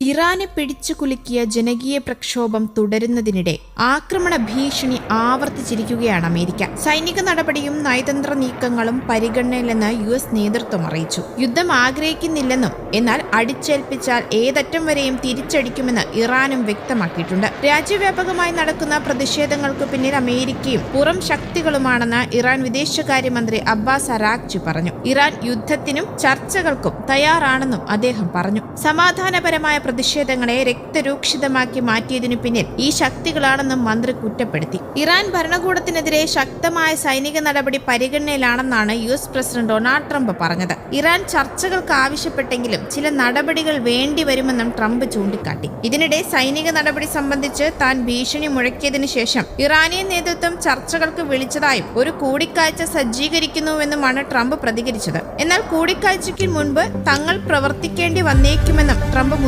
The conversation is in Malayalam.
ഇറാനെ പിടിച്ചു കുലുക്കിയ ജനകീയ പ്രക്ഷോഭം തുടരുന്നതിനിടെ ആക്രമണ ഭീഷണി ആവർത്തിച്ചിരിക്കുകയാണ് അമേരിക്ക. സൈനിക നടപടിയും നയതന്ത്ര നീക്കങ്ങളും പരിഗണനയിലെന്ന് യു എസ് നേതൃത്വം അറിയിച്ചു. യുദ്ധം ആഗ്രഹിക്കുന്നില്ലെന്നും എന്നാൽ അടിച്ചേൽപ്പിച്ചാൽ ഏതറ്റം വരെയും തിരിച്ചടിക്കുമെന്ന് ഇറാനും വ്യക്തമാക്കിയിട്ടുണ്ട്. രാജ്യവ്യാപകമായി നടക്കുന്ന പ്രതിഷേധങ്ങൾക്ക് പിന്നിൽ അമേരിക്കയും പുറം ശക്തികളുമാണെന്ന് ഇറാൻ വിദേശകാര്യമന്ത്രി അബ്ബാസ് അറാഖ്ചി പറഞ്ഞു. ഇറാൻ യുദ്ധത്തിനും ചർച്ചകൾക്കും തയ്യാറാണെന്നും അദ്ദേഹം പറഞ്ഞു. സമാധാനപരമായ പ്രതിഷേധങ്ങളെ രക്തരൂക്ഷിതമാക്കി മാറ്റിയതിനു പിന്നിൽ ഈ ശക്തികളാണെന്നും മന്ത്രി കുറ്റപ്പെടുത്തി. ഇറാൻ ഭരണകൂടത്തിനെതിരെ ശക്തമായ സൈനിക നടപടി പരിഗണനയിലാണെന്നാണ് U S president Donald Trump പറഞ്ഞത്. ഇറാൻ ചർച്ചകൾക്ക് ആവശ്യപ്പെട്ടെങ്കിലും ചില നടപടികൾ വേണ്ടിവരുമെന്നും ട്രംപ് ചൂണ്ടിക്കാട്ടി. ഇതിനിടെ സൈനിക നടപടി സംബന്ധിച്ച് താൻ ഭീഷണി മുഴക്കിയതിനു ശേഷം ഇറാനിയൻ നേതൃത്വം ചർച്ചകൾക്ക് വിളിച്ചതായും ഒരു കൂടിക്കാഴ്ച സജ്ജീകരിക്കുന്നുവെന്നുമാണ് ട്രംപ് പ്രതികരിച്ചത്. എന്നാൽ കൂടിക്കാഴ്ചയ്ക്ക് മുൻപ് തങ്ങൾ പ്രവർത്തിക്കേണ്ടി വന്നേക്കുമെന്നും ട്രംപ്